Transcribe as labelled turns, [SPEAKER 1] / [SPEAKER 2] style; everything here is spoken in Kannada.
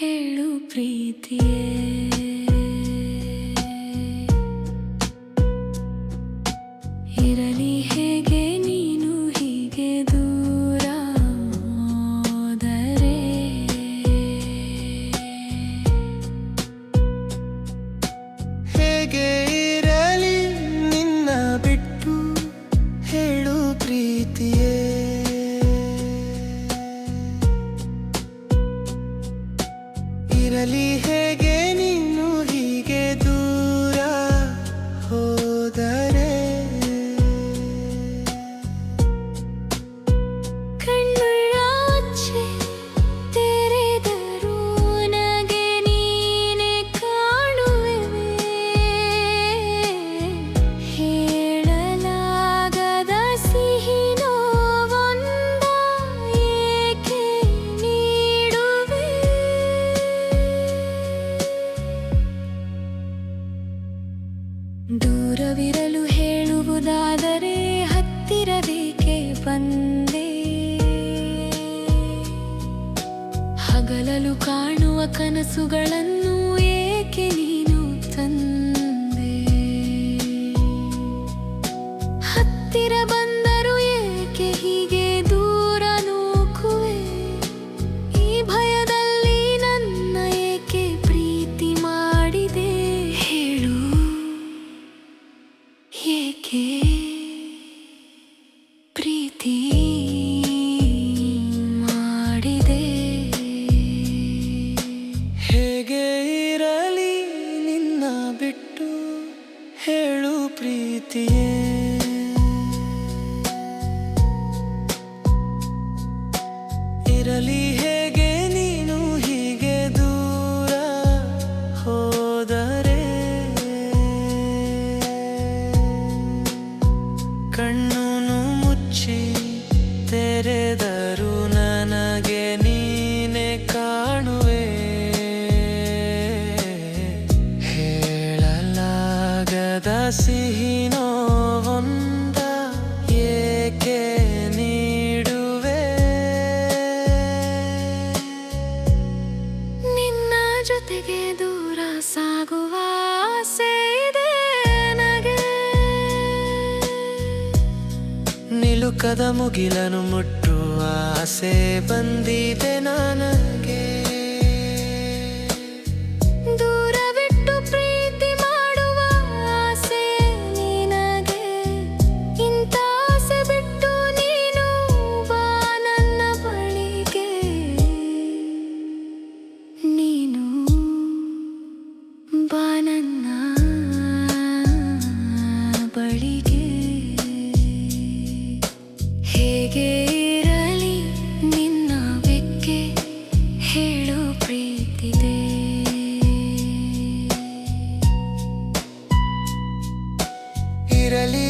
[SPEAKER 1] ಹೇಳು ಪ್ರೀತಿಯೇ. ಇರಲಿ ಹೇಗೆ ನೀನು ಹೀಗೆ ದೂರ ಹೋದರೆ.
[SPEAKER 2] ಹೇಗೆ ಇರಲಿ ಹೇಗೆ
[SPEAKER 1] ದೂರವಿರಲು ಹೇಳುವುದಾದರೆ ಹತ್ತಿರಬೇಕೆ ಬಂದೆ. ಹಗಲಲು ಕಾಣುವ ಕನಸುಗಳನ್ನು ಏಕೆ ನೀನು
[SPEAKER 2] ಇರಲಿ ಹೇಗೆ ನೀನು ಹೀಗೆ ದೂರ ಹೋದರೆ? ಕಣ್ಣು ಮುಚ್ಚಿ ತೆರೆದರು ನನಗೆ ನೀನೆ ಕಾಣುವೆ. ಹೇಳಲಾಗದ ಸಿಹಿ
[SPEAKER 1] ನಿಲುಕದ ಮುಗಿಲನು ಮುಟ್ಟುವ ಆಸೆ ಬಂದಿದೆ ನನಗೆ
[SPEAKER 2] ಹೇಗೆ ಇರಲಿ ನಿನ್ನ ಪ್ರೀತಿದೆ. ಇರಲಿ